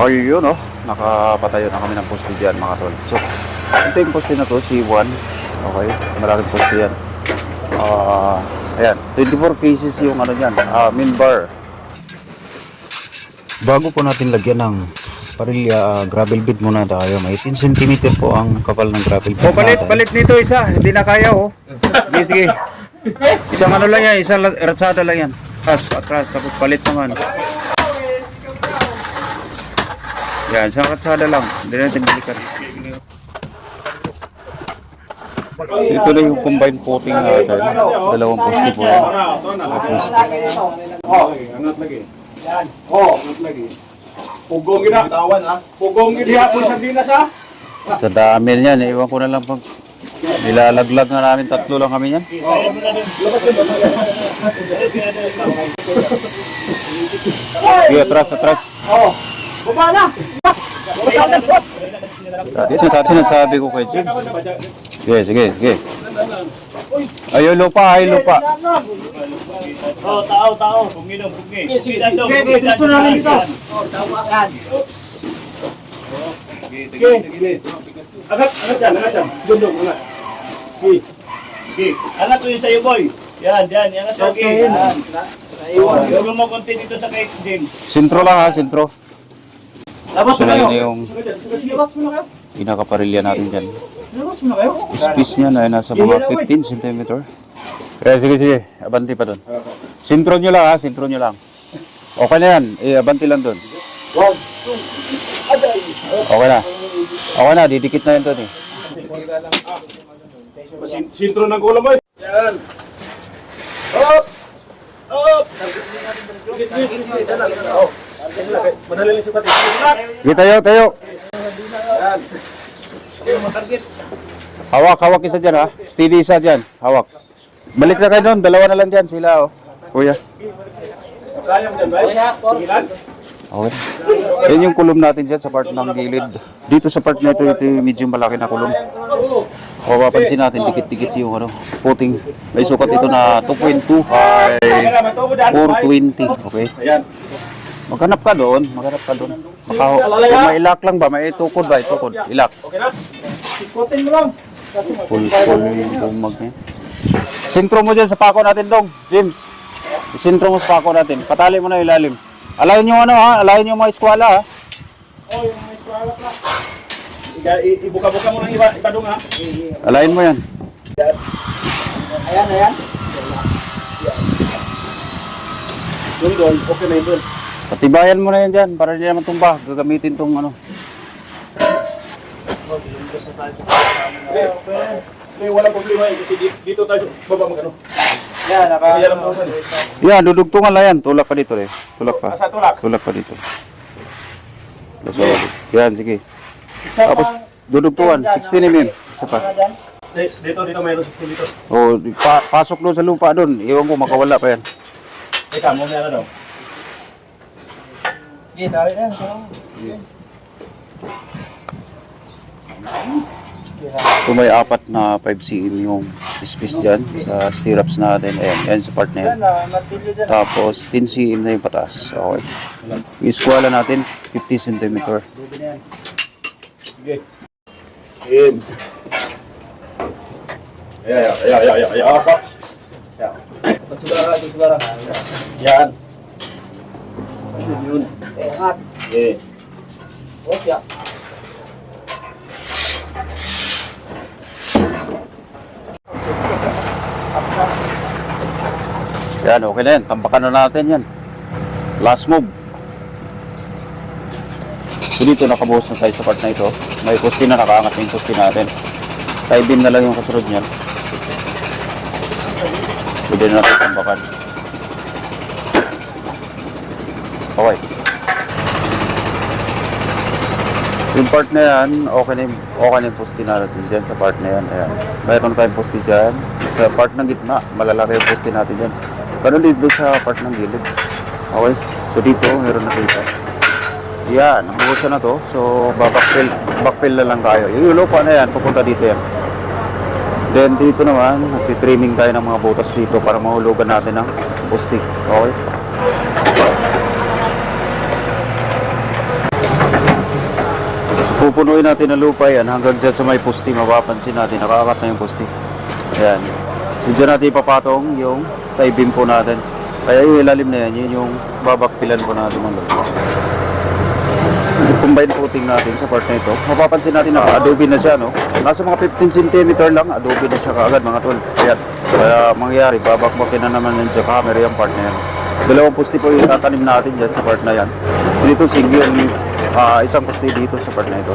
Ayun, no? Nakapatayo na kami ng poste dyan, mga tol. So, ito yung poste na to, C1. Okay, malaking poste yan. Ah, ayan, 24 cases yung ano dyan, ah, min bar. Bago po natin lagyan ng parilya, ah, gravel bed muna tayo. May 10 cm po ang kapal ng gravel bed O, palit, natin. palit nito isa. Hindi na kaya, oh. Sige, sige. Isang ano lang yan, isang la- ratsada lang yan. Atras, atras, tapos palit naman. Yan, isang ratsada lang. Hindi natin balikan. So, ito na yung combined coating natin. Dalawang poste po yan. Poste. Angat lagi. Yan. Oh, angat lagi. Pugong gina. Tawan ha. Pugong gina po sa dinas ha. Sa dami niyan, iwan ko na lang pag nilalaglag na namin, tatlo lang kami yan. Sige, atras, atras. Oh. Baba na. Dati sinasabi, sinasabi ko kay James. Sige, sige, sige. Ayaw lupa, ayaw lupa. Oh, tao, tao. Puminom, pumi. Sige, sige, Okay, okay, gusto namin dito. Oh, tama yan. Sige, sige. Angat, angat yan, angat yan. Dundong, angat. Sige. Sige. Angat mo yun sa'yo, boy. Yan, yan. Mo. Okay. Yan. Huwag mo konti dito sa kay James. Sintro lang ha, sintro. Labas mo na kayo. yun yung Labas mo na kayo. pinakaparilya natin dyan. Labas mo na kayo. Space niya na nasa mga 15 cm. Kaya sige, sige. Abanti pa doon. Sintro nyo lang ha, sintro nyo lang. Okay na yan. Eh, abanti lang doon. Okay na. Okay na, didikit na yan doon eh. Sintro ng ulo mo. Yan. Up! Up! Pati. Sige, tayo, tayo. Hawak, hawak isa dyan ha. Steady isa dyan. Hawak. Balik na kayo doon. Dalawa na lang dyan sila oh. Kuya. Okay. Yan yung kulom natin dyan sa part ng gilid. Dito sa part na ito, ito yung medyo malaki na kulom. O papansin natin, dikit-dikit yung ano, puting. May sukat ito na 2.2 ay 420. Okay. Maghanap ka doon, maghanap ka doon. Makaho. Kung may ilak lang ba, may tukod ba, tukod. Ilak. Okay na? Ikotin mo lang. Full, full yung bumag niya. Sintro mo dyan sa pako natin, Dong. James. Sintro mo sa pako natin. Patali mo na yung ilalim. Alayin nyo ano ha, alayin nyo mga eskwala ha. Oh, yung may eskwala pa. Ibuka-buka mo ng iba, ibadong ha. Alayin mo yan. Ayan, ayan. Doon, doon. Okay na yun doon. Patibayan mo na yan dyan para hindi naman tumba. Gagamitin tong ano. Okay, walang problema eh. Kasi di- dito tayo, baba mag ano. Yan, naka... Yan, dudugtungan lang yan. Tulak pa dito eh. Tulak pa. Asa tulak. Tulak pa dito. Laso. Yan, sige. Tapos, dudugtungan. 16 mm. Isa pa. Di- Dito, dito mayroon 16 dito. O, pa pasok doon sa lupa doon. Iwan ko, makawala pa yan. Teka, mo na daw. Sige, dali na. Ito may apat na 5 cm yung space dyan sa stirrups natin. Ayan, yan sa part na yan. Tapos 10 cm na yung patas. Okay. Yung eskwala natin, 50 cm. Sige. In. Yeah, yeah, yeah, yeah, yeah, yeah. Apa? Yeah. Pagsubara, Yun. Eh, angat. Okay. Yan, okay na yan. Tambakan na natin yan. Last move. So dito nakabuhos na tayo sa part na ito. May poste na nakaangat yung poste natin. Taibin na lang yung kasunod niyan. Pwede na natin tambakan. Okay. Yung part na yan, okay na yung, okay na yung poste natin dyan sa part na yan. Ayan. Mayroon tayong poste dyan. Sa part ng gitna, malalaki yung poste natin dyan. Ganun dito sa part ng gilid. Okay. So dito, meron na kita. Yan, nabuhusan na to. So, backfill, backfill na lang tayo. Yung lupa na yan, pupunta dito yan. Then dito naman, nagtitrimming tayo ng mga butas dito para mahulugan natin ng poste. Okay. Pupunuin natin ang lupa yan hanggang dyan sa may pusti. Mapapansin natin, nakakat na yung pusti. Ayan. So dyan natin ipapatong yung taibim po natin. Kaya yung ilalim na yan, yun yung babakpilan po natin ng lupa. Combine coating natin sa part na ito. Mapapansin natin na adobe na siya, no? Nasa mga 15 cm lang, adobe na siya kaagad mga tol. Ayan. Kaya mangyayari, babakbakin na naman yung camera yung part na yan. Dalawang pusti po yung tatanim natin dyan sa part na yan. Dito single, ah, isang pusti dito sa part na ito.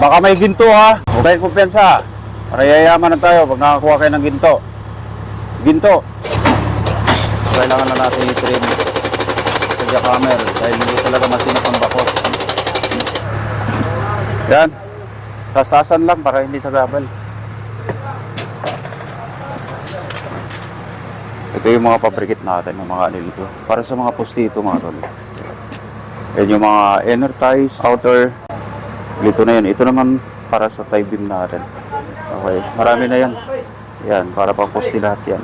Baka may ginto ha. Huwag kayong kumpensa. Para na tayo pag nakakuha kayo ng ginto. Ginto. Kailangan na natin i-trim sa jackhammer dahil hindi talaga masinap ang bako. Yan. Tastasan lang para hindi sa gabal. Ito yung mga pabrikit natin, ng mga ano dito. Para sa mga posti ito mga tol. Yan yung mga inner ties, outer. Dito na yan. Ito naman para sa tie beam natin. Okay. Marami na yan. Yan. Para pang posti lahat yan.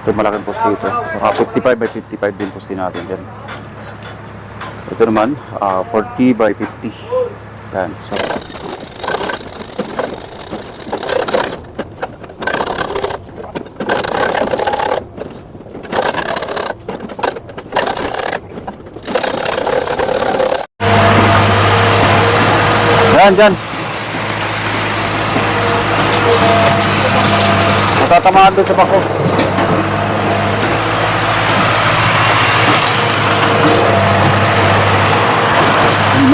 Ito malaking posti ito. Mga 55 by 55 din posti natin dyan. Ito naman, ah, 40 by 50. Yan. So, Yan, dyan. Matatamaan doon sa bako.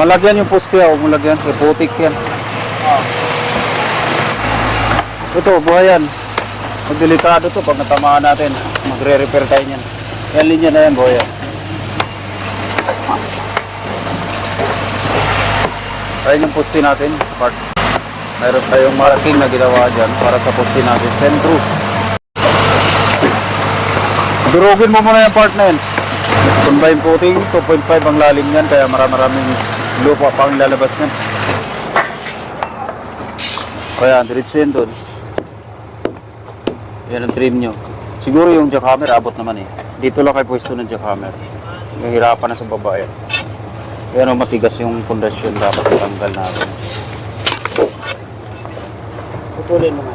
Malagyan yung poste, huwag mo lagyan. Kaya putik yan. Ito, buhay yan. Magdelikado to pag natamaan natin. Magre-repair tayo niyan. Yan linya na yan, buhay yan. Ayun yung poste natin, part. Mayroon tayong marking na ginawa dyan para sa poste natin. Sentro. Durugin mo muna yung part na yun. Combine coating, 2.5 ang lalim yan, kaya marami-maraming lupa pang lalabas yan. Kaya, diretso yun doon. Yan ang trim nyo. Siguro yung jackhammer, abot naman eh. Dito lang kayo pwesto ng jackhammer. Nahirapan na sa baba yan. Pero matigas yung pundasyon dapat itanggal natin. Putulin mo nga.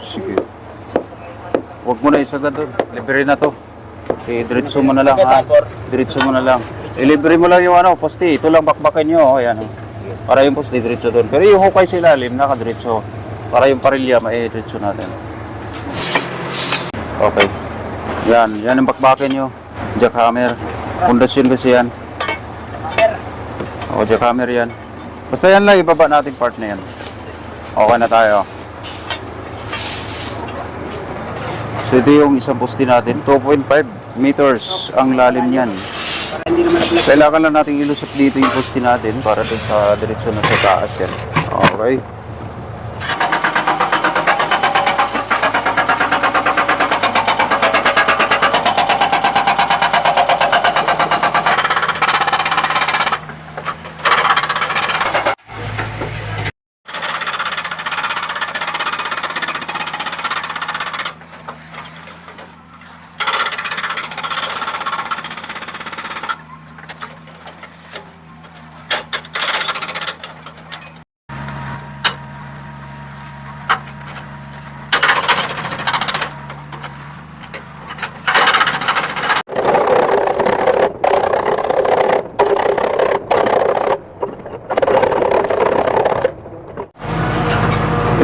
Sige. Huwag mo na isagad doon. Libre na to. Okay, diretso mo na lang ha. Diretso mo na lang. Ilibre mo lang yung ano, poste. Ito lang bakbakan nyo. Oh, ayan. oh. Para yung poste, diretso doon. Pero yung hukay sa ilalim, nakadiretso. Para yung parilya, mai-diretso natin. Okay. Yan. Yan ang bakbakan nyo. Jackhammer. Pundasyon kasi yan. O, jackhammer yan. Basta yan lang, ibaba natin part na yan. Okay na tayo. So ito yung isang poste natin, 2.5 meters ang lalim niyan. Kailangan lang natin ilusot dito yung poste natin para dun sa direksyon na sa taas yan. Okay.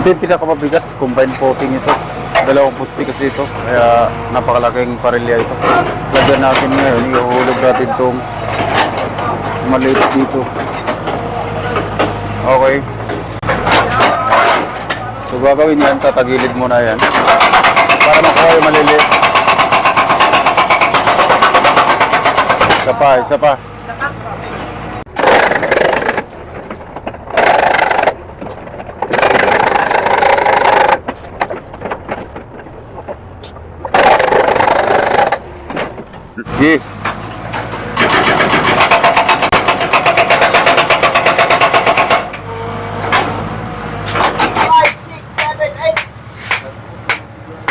Ito yung pinakamabigat, combine coating ito. Dalawang poste kasi ito, kaya napakalaking parilya ito. Lagyan natin ngayon, ihulog natin itong maliit dito. Okay. So gagawin yan, tatagilid mo na yan. Para makuha yung maliliit. Isa pa, isa pa. Sige.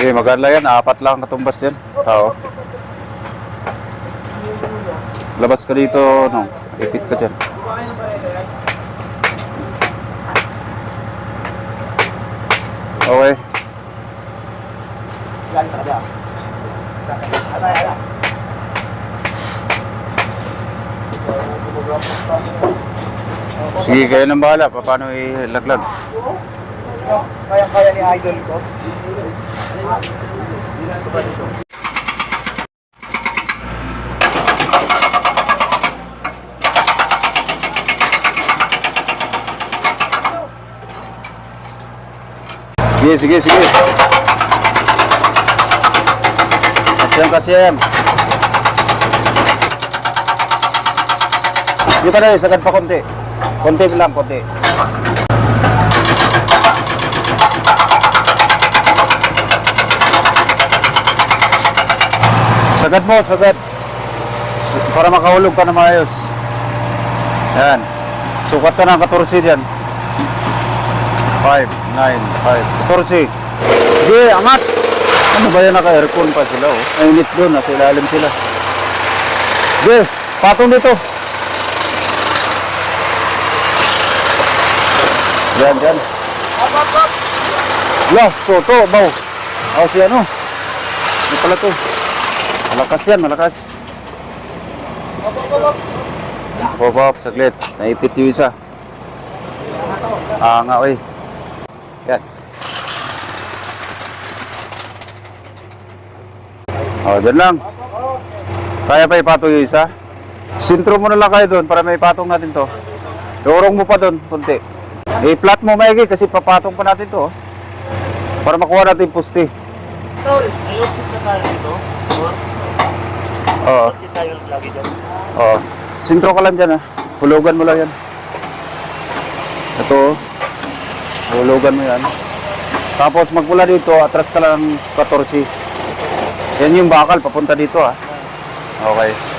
Eh, maganda yan. Apat lang katumbas yan. Tao. Labas ka dito, no? Ipit ka dyan. Okay. Sige, kayo nang bahala. Pa- Paano ilaglag? Kaya-kaya ni Idol ko. Sige, sige, sige. Kasiyan, kasiyan. Dito na, sagad pa konti. Konti lang, konti. Sagad mo, sagad. Para makahulog ka na maayos. Yan. Sukat ka ng 14 dyan. 5, 9, 5, 14. Sige, angat! Ano ba yan naka-aircon pa sila oh? Mainit doon, nasa ilalim sila. Sige, patong dito. Yan, yan. Up, up, up! Lah, to, to, baw. Oh, si ano? Ano pala to? Malakas yan, malakas. Hop, hop, saglit. Naipit yung isa. Ah, nga, oy. Yan. Oh, dyan lang. Kaya pa ipatong yung isa? Sintro mo na lang kayo doon para may patong natin to. Iurong mo pa doon, konti. I-flat mo maigi kasi papatong pa natin to. oh. Para makuha natin yung pusti. Ayos sa tayo dito. Oo. Bakit tayo lagi dyan? Oo. Sintro ka lang dyan ah. Hulugan mo lang yan. Ito oh. Hulugan mo yan. Tapos magmula dito, atras ka lang 14. Yan yung bakal, papunta dito ah. Okay.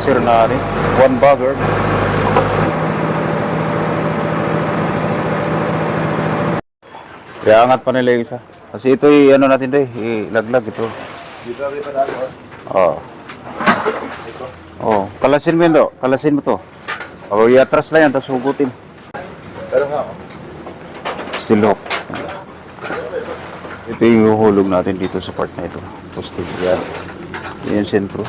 Air mixer na rin. One bagger. Kaya angat pa nila yung isa. Kasi ito yung ano natin doy, ilaglag ito. Dito rin pa dito. Oo. Oh, kalasin mo yun do. Kalasin mo to. O, iatras lang yan, tapos hugutin. Pero nga, oh. Still hook. Ito yung hulog natin dito sa part na ito. Posting. Yan. Yan yung sentro.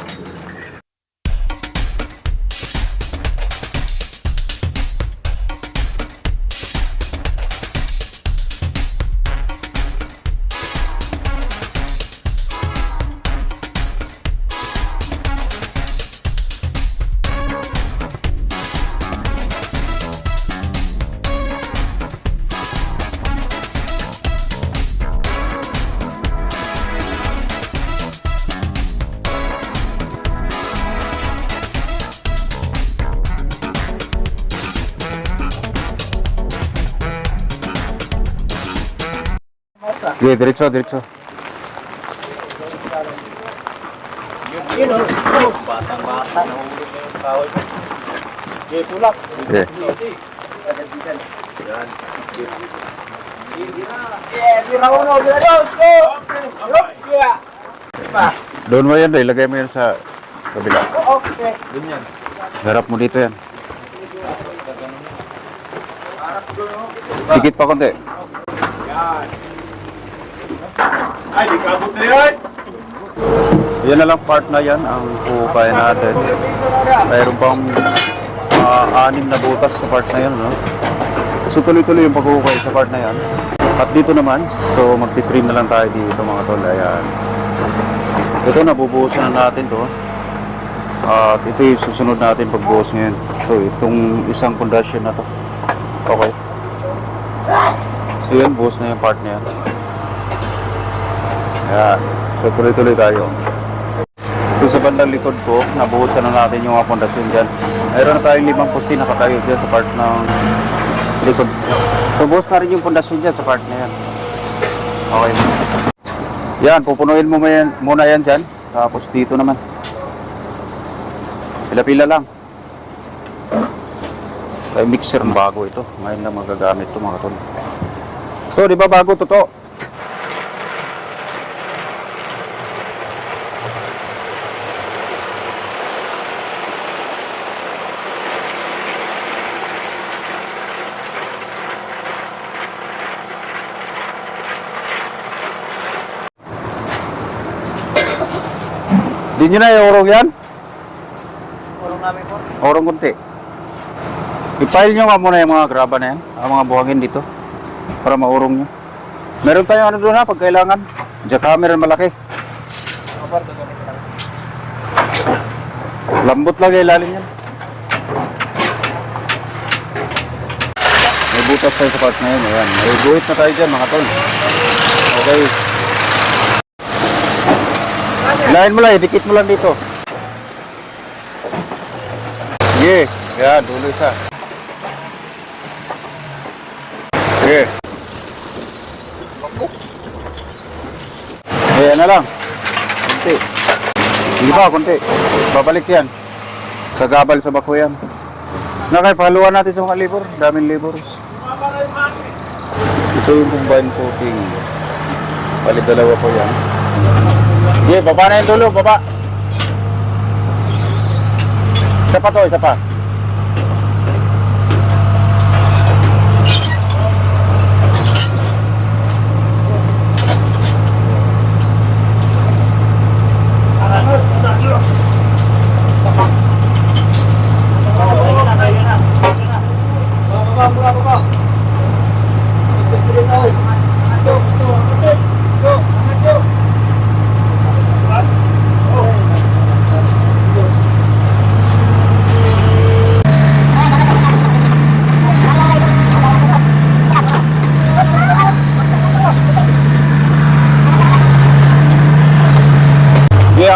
Sige, diretso, diretso. Batang-bata, nahulog na yung kahoy. Okay, tulak. Yup, yeah. Doon mo yan. Ilagay mo yan sa kabila. Okay. Harap mo dito yan. Dikit pa konti. Ay, di kabot. Yan na lang part na yan ang hukay natin. Mayroon pang ah, anim na butas sa part na yan. No? So tuloy-tuloy yung paghuhukay sa part na yan. At dito naman, so magti-trim na lang tayo dito mga tol. Ayan. Ito nabubuhusan na natin to. At ito yung susunod natin pagbuhos ngayon. So itong isang pundasyon na to. Okay. So yun, buhos na yung part na yan. Ayan. So tuloy-tuloy tayo. So sa bandang likod ko, nabuhusan na natin yung mga pondasyon dyan. Mayroon na tayong limang poste nakatayo dyan sa part ng likod. So buhos na rin yung pondasyon dyan sa part na yan. Okay. Yan, pupunuin mo yan, muna yan dyan. Tapos dito naman. Pila-pila lang. Ay, mixer bago ito. Ngayon lang magagamit ito mga tol. So, di ba bago to to? Di nyo na iurong yan? Urong namin po. Urong kunti. I-file nyo nga muna yung mga graba na yan, ang mga buhangin dito, para maurong nyo. Meron tayong ano doon ha, pag kailangan. Jackhammer malaki. Lambot lang yung ilalim yan. May butas tayo sa part na yun. Ayan. May guhit na tayo dyan mga tol. Okay. Hilahin mo lang, idikit dito. Sige. Yan, dulo isa. Sige. Ayan na lang. Kunti. Hindi pa, kunti. Babalik yan. Sa gabal sa bako yan. Nakay, pahaluan natin sa mga labor. Daming laborers. Ito yung combine coating. Balik dalawa po yan. Sige, baba na yung dulo, baba. Isa pa to, isa pa.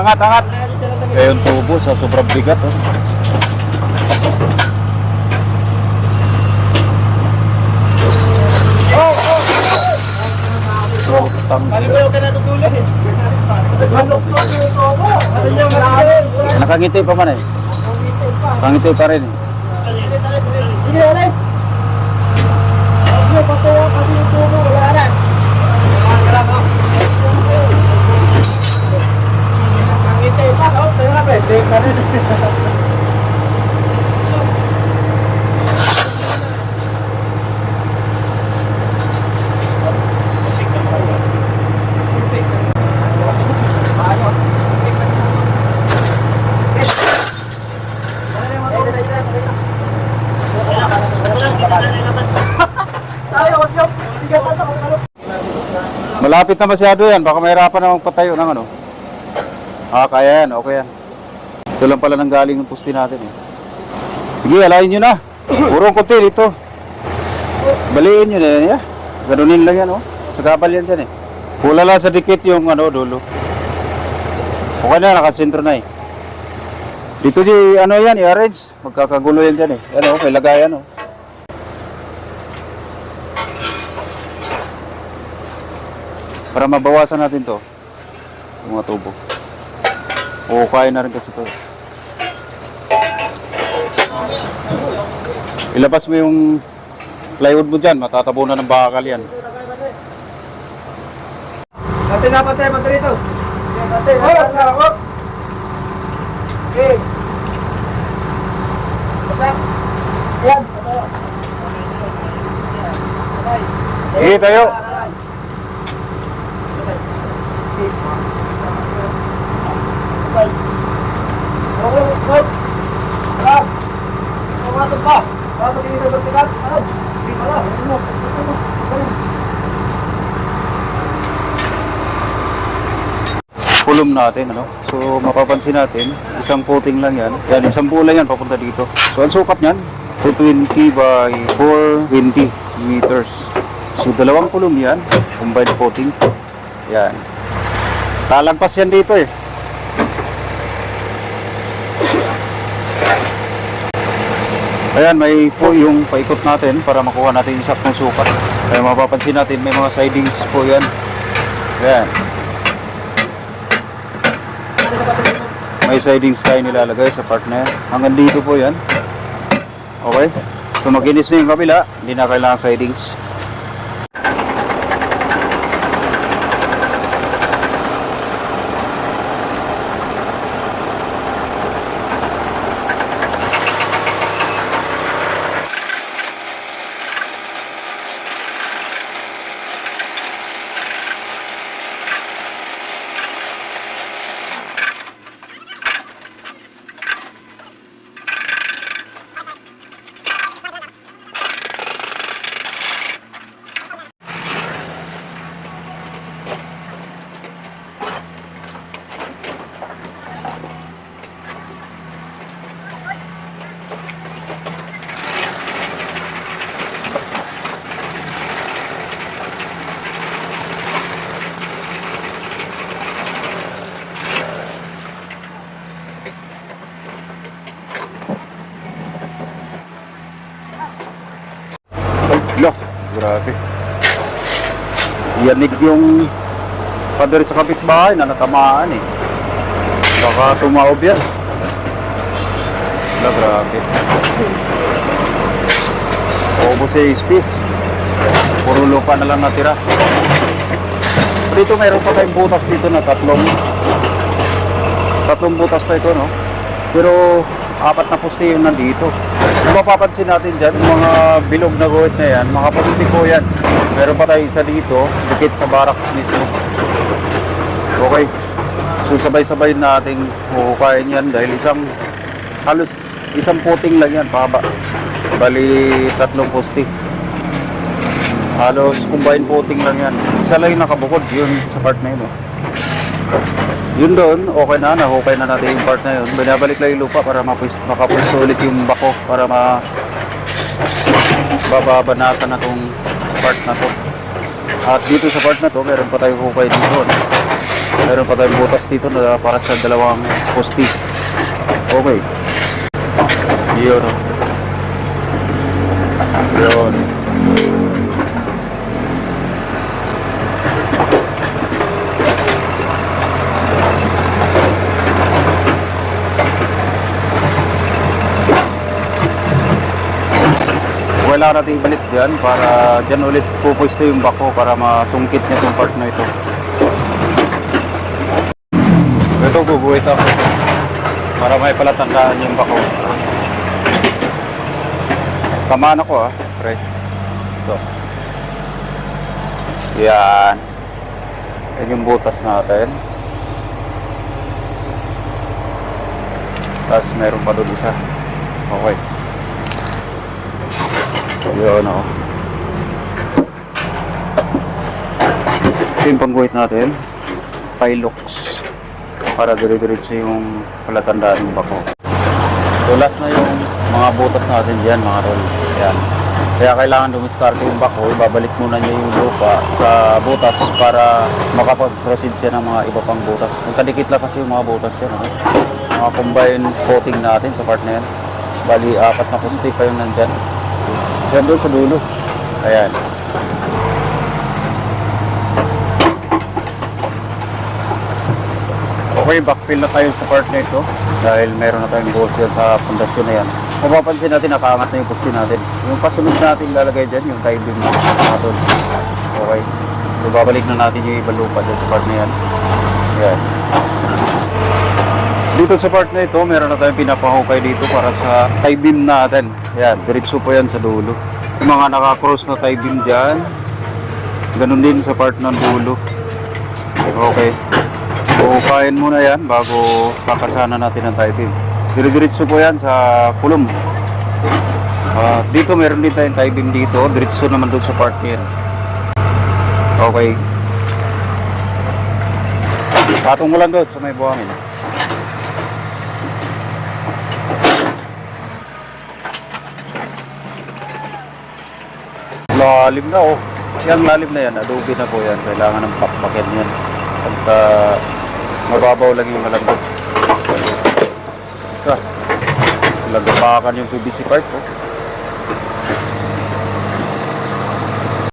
Sige, angat, angat. Eh, yung tubo sa sobrang bigat. Oh. Nakangiti pa man eh. Nakangiti pa rin eh. Malapit na masyado yan. Baka mahirapan na magpatayo ng ano. Ah, kaya yan. Okay yan. Ito lang pala nang galing ng pusti natin eh. Sige, alayin nyo na. Purong kunti dito. Baliin nyo na yan. Yeah. Ganunin lang yan oh. Sa gabal yan dyan eh. Pula lang sa dikit yung ano, dulo. Okay na, nakasentro na eh. Dito di, ano yan, i-arrange. Magkakagulo yan dyan eh. Yan oh, may lagayan oh. Para mabawasan natin to. Yung mga tubo. Oo, kaya na rin kasi to. Ilabas mo yung plywood mo dyan, matatabunan ng bakal yan. Pati na pati, pati rito. Pati, pati, pati. Okay. Yan. Sige, tayo. Kulum natin, ano? So, mapapansin natin, isang puting lang yan. Yan, isang pula yan, papunta dito. So, ang sukat niyan, 220 by 420 meters. So, dalawang kulong yan. Combined coating. Yan. Talagpas yan dito eh. Ayan, may po yung paikot natin para makuha natin yung saktong sukat. Kaya mapapansin natin may mga sidings po yan. Ayan. May sidings tayo nilalagay sa part na yan. Hanggang dito po yan. Okay. So maginis na yung kabila, hindi na kailangan sidings. Ay, look. Grabe. Yanig yung pader sa kapitbahay na natamaan eh. Baka tumaob yan. Wala, grabe. Ubus sa space. Puro lupa na lang natira. Dito mayroon pa tayong butas dito na tatlong tatlong butas pa ito, no? Pero apat na poste yung nandito. Kung mapapansin natin dyan, mga bilog na guhit na yan, mga poste po yan. Meron pa tayo isa dito, dikit sa barracks mismo. Okay. So sabay-sabay nating huhukayin yan dahil isang halos isang puting lang yan, paba. Bali tatlong poste. Halos combined puting lang yan. Isa lang yung nakabukod, yun sa part na yun. Oh. Yun doon, okay na, nahukay na natin yung part na yun. Binabalik lang yung lupa para makapwesto ulit yung bako para ma bababanatan na tong part na to. At dito sa part na to, meron pa tayong hukay dito. No? Meron pa tayong butas dito na para sa dalawang posti. Okay. Yun. Yun. Kailangan natin ibalik dyan para dyan ulit pupwesto yung bako para masungkit niya itong part na ito. Ito guguhit ako para may palatandaan yung bako. Tamaan ako ah, pre. Ito. Yan. Yan yung butas natin. Tapos meron pa doon isa. Okay. Yun o. Ito yung pangguhit natin. Pilux. Para dire-diretso yung palatandaan ng bako. So last na yung mga butas natin dyan mga rol. Yan. Kaya kailangan dumiskarte yung bako. Ibabalik muna niya yung lupa sa butas para makapag-proceed siya ng mga iba pang butas. Magkadikit lang kasi yung mga butas yan. Ano? Mga combine coating natin sa part na yan. Bali, apat na pusti pa yung nandyan. Isa doon sa dulo. Ayan. Okay, backfill na tayo sa part na ito dahil meron na tayong buhos yan sa pundasyon na yan. Mapapansin natin, nakaangat na yung pusti natin. Yung kasunod natin lalagay dyan, yung beam natin. Okay. So, babalik na natin yung ibang lupa dyan sa part na yan. Ayan. Dito sa part na ito, meron na tayong pinapahukay dito para sa tie beam natin. Yan, diretso po yan sa dulo. Yung mga naka-cross na tie beam dyan, ganun din sa part ng dulo. Okay. Hukayin muna yan bago kakasana natin ang tie beam. Dire-diretso po yan sa kulom. Ah, dito meron din tayong tie beam dito, diretso naman doon sa part niyan. Okay. Patong mo lang doon sa may buhangin. Lalim na oh. Yung lalim na yan, adobe na po yan. Kailangan ng pakpakin yan. Pagka mababaw lang yung malambot. Ito. Lagapakan yung PVC pipe po.